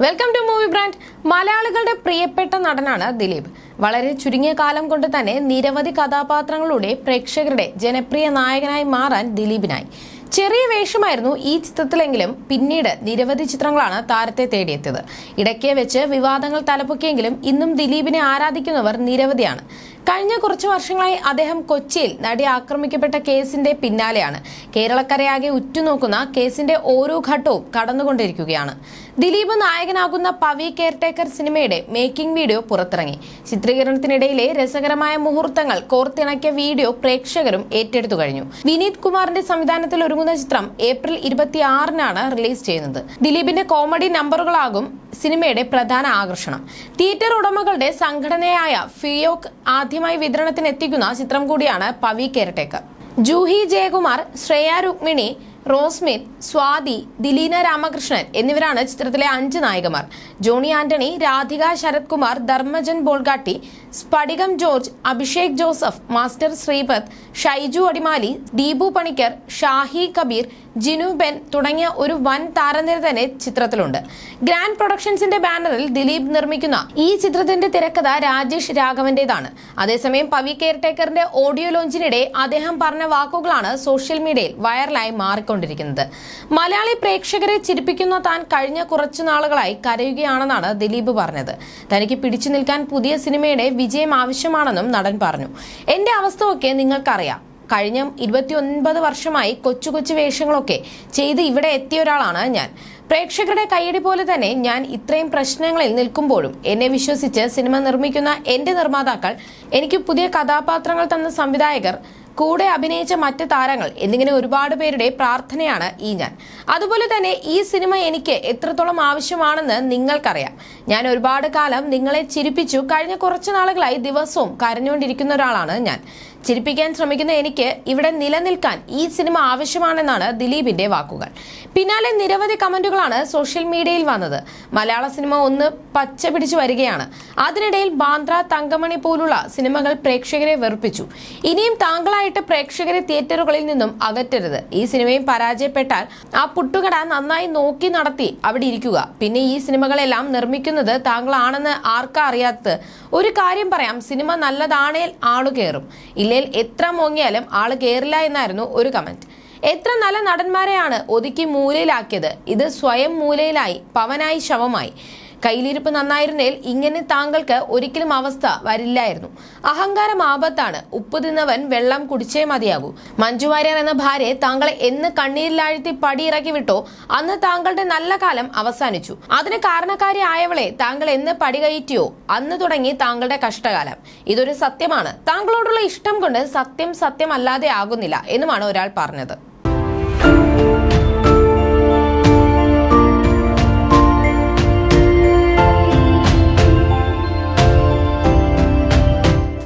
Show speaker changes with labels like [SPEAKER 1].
[SPEAKER 1] Welcome to movie brand മലയാളികളുടെ പ്രിയപ്പെട്ട നടനാണ് ദിലീപ്. വളരെ ചുരുങ്ങിയ കാലം കൊണ്ട് തന്നെ നിരവധി കഥാപാത്രങ്ങളുടെ പ്രേക്ഷകരുടെ ജനപ്രിയ നായകനായി മാറാൻ ദിലീപിനായി. ചെറിയ വേഷമായിരുന്നു ഈ ചിത്രത്തിലെങ്കിലും പിന്നീട് നിരവധി ചിത്രങ്ങളാണ് താരത്തെ തേടിയെത്തിയത്. ഇടയ്ക്ക് വെച്ച് വിവാദങ്ങൾ തലപ്പൊക്കിയെങ്കിലും ഇന്നും ദിലീപിനെ ആരാധിക്കുന്നവർ നിരവധിയാണ്. കഴിഞ്ഞ കുറച്ചു വർഷങ്ങളായി അദ്ദേഹം കൊച്ചിയിൽ നടി ആക്രമിക്കപ്പെട്ട കേസിന്റെ പിന്നാലെയാണ്. കേരളക്കരയാകെ ഉറ്റുനോക്കുന്ന കേസിന്റെ ഓരോ ഘട്ടവും കടന്നുകൊണ്ടിരിക്കുകയാണ്. ദിലീപ് നായകനാകുന്ന പവി കെയർടേക്കർ സിനിമയുടെ മേക്കിംഗ് വീഡിയോ പുറത്തിറങ്ങി. ചിത്രീകരണത്തിനിടയിലെ രസകരമായ മുഹൂർത്തങ്ങൾ കോർത്തിണക്കിയ വീഡിയോ പ്രേക്ഷകരും ഏറ്റെടുത്തു കഴിഞ്ഞു. വിനീത് കുമാറിന്റെ സംവിധാനത്തിൽ ഒരുങ്ങുന്ന ചിത്രം ഏപ്രിൽ ഇരുപത്തിയാറിനാണ് റിലീസ് ചെയ്യുന്നത്. ദിലീപിന്റെ കോമഡി നമ്പറുകളാകും സിനിമയുടെ പ്രധാന ആകർഷണം. തിയേറ്റർ ഉടമകളുടെ സംഘടനയായ ഫിയോക് ആദ്യമായി വിതരണത്തിന് എത്തിക്കുന്ന ചിത്രം കൂടിയാണ് പവി കെയർടേക്കർ ജൂഹി ജയകുമാർ ശ്രേയ രുക്മിണി റോസ്മിൻ സ്വാതി ദിലീന രാമകൃഷ്ണൻ എന്നിവരാണ് ചിത്രത്തിലെ അഞ്ച് നായികമാർ ജോണി ആന്റണി രാധിക ശരത് കുമാർ ധർമ്മജൻ ബോൾഗാട്ടി സ്ഫടികം ജോർജ് അഭിഷേക് ജോസഫ് മാസ്റ്റർ ശ്രീപത് ഷൈജു അടിമാലി ദീപു പണിക്കർ ഷാഹി കബീർ ജിനു ബെൻ തുടങ്ങിയ ഒരു വൻ താരനിര തന്നെ ചിത്രത്തിലുണ്ട്. ഗ്രാൻഡ് പ്രൊഡക്ഷൻസിന്റെ ബാനറിൽ ദിലീപ് നിർമ്മിക്കുന്ന ഈ ചിത്രത്തിന്റെ തിരക്കഥ രാജേഷ് രാഘവന്റേതാണ്. അതേസമയം പവി കെയർടേക്കറിന്റെ ഓഡിയോ ലോഞ്ചിനിടെ അദ്ദേഹം പറഞ്ഞ വാക്കുകളാണ് സോഷ്യൽ മീഡിയയിൽ വൈറലായി മാറിക്കൊണ്ടിരിക്കുന്നത്. മലയാളി പ്രേക്ഷകരെ ചിരിപ്പിക്കുന്ന താൻ കഴിഞ്ഞ കുറച്ചു നാളുകളായി കരയുകയാണെന്നാണ് ദിലീപ് പറഞ്ഞത്. തനിക്ക് പിടിച്ചു നിൽക്കാൻ പുതിയ സിനിമയുടെ വിജയം ആവശ്യമാണെന്നും നടൻ പറഞ്ഞു. എന്റെ അവസ്ഥ ഒക്കെ നിങ്ങൾക്കറിയാം. കഴിഞ്ഞ ഇരുപത്തിയൊൻപത് വർഷമായി കൊച്ചു കൊച്ചു വേഷങ്ങളൊക്കെ ചെയ്ത് ഇവിടെ എത്തിയ ഒരാളാണ് ഞാൻ. പ്രേക്ഷകരുടെ കൈയടി പോലെ തന്നെ ഞാൻ ഇത്രയും പ്രശ്നങ്ങളിൽ നിൽക്കുമ്പോഴും എന്നെ വിശ്വസിച്ച് സിനിമ നിർമ്മിക്കുന്ന എന്റെ നിർമ്മാതാക്കൾ എനിക്ക് പുതിയ കഥാപാത്രങ്ങൾ തന്ന സംവിധായകർ കൂടെ അഭിനയിച്ച മറ്റ് താരങ്ങൾ എന്നിങ്ങനെ ഒരുപാട് പേരുടെ പ്രാർത്ഥനയാണ് ഈ ഞാൻ. അതുപോലെ തന്നെ ഈ സിനിമ എനിക്ക് എത്രത്തോളം ആവശ്യമാണെന്ന് നിങ്ങൾക്കറിയാം. ഞാൻ ഒരുപാട് കാലം നിങ്ങളെ ചിരിപ്പിച്ചു. കഴിഞ്ഞ കുറച്ച് നാളുകളായി ദിവസവും കരഞ്ഞുകൊണ്ടിരിക്കുന്ന ഒരാളാണ് ഞാൻ. ചിരിപ്പിക്കാൻ ശ്രമിക്കുന്ന എനിക്ക് ഇവിടെ നിലനിൽക്കാൻ ഈ സിനിമ ആവശ്യമാണെന്നാണ് ദിലീപിന്റെ വാക്കുകൾ. പിന്നാലെ നിരവധി കമന്റുകളാണ് സോഷ്യൽ മീഡിയയിൽ വന്നത്. മലയാള സിനിമ ഒന്ന് പച്ച പിടിച്ചു വരികയാണ്. അതിനിടയിൽ ബാന്ദ്ര തങ്കമണി പോലുള്ള സിനിമകൾ പ്രേക്ഷകരെ വെറുപ്പിച്ചു. ഇനിയും താങ്കളായിട്ട് പ്രേക്ഷകരെ തിയേറ്ററുകളിൽ നിന്നും അകറ്റരുത്. ഈ സിനിമയും പരാജയപ്പെട്ടാൽ ആ പുട്ടുകട നന്നായി നോക്കി നടത്തി അവിടെ ഇരിക്കുക. പിന്നെ ഈ സിനിമകളെല്ലാം നിർമ്മിക്കുന്നത് താങ്കളാണെന്ന് ആർക്കാ ഒരു കാര്യം പറയാം സിനിമ നല്ലതാണേൽ ആളു കയറും ഇല്ലേൽ എത്ര മോങ്ങിയാലും ആൾ കയറില്ല എന്നായിരുന്നു ഒരു കമന്റ് എത്ര നല്ല നടന്മാരെയാണ് ഒതുക്കി മൂലയിലാക്കിയത്. ഇത് സ്വയം മൂലയിലായി പവനായി ശവമായി. കയ്യിലിരിപ്പ് നന്നായിരുന്നേൽ ഇങ്ങനെ താങ്കൾക്ക് ഒരിക്കലും അവസ്ഥ വരില്ലായിരുന്നു. അഹങ്കാരം ആപത്താണ്. ഉപ്പ് തിന്നവൻ വെള്ളം കുടിച്ചേ മതിയാകൂ. മഞ്ജു വാര്യർ എന്ന ഭാര്യ താങ്കളെ എന്ന് കണ്ണീരിലാഴ്ത്തി പടിയിറക്കി വിട്ടോ അന്ന് താങ്കളുടെ നല്ല കാലം അവസാനിച്ചു. അതിന് കാരണക്കാരി ആയവളെ താങ്കൾ എന്ന് പടി കയറ്റിയോ അന്ന് തുടങ്ങി താങ്കളുടെ കഷ്ടകാലം. ഇതൊരു സത്യമാണ്. താങ്കളോടുള്ള ഇഷ്ടം കൊണ്ട് സത്യം സത്യമല്ലാതെ ആകുന്നില്ല എന്നുമാണ് ഒരാൾ പറഞ്ഞത്.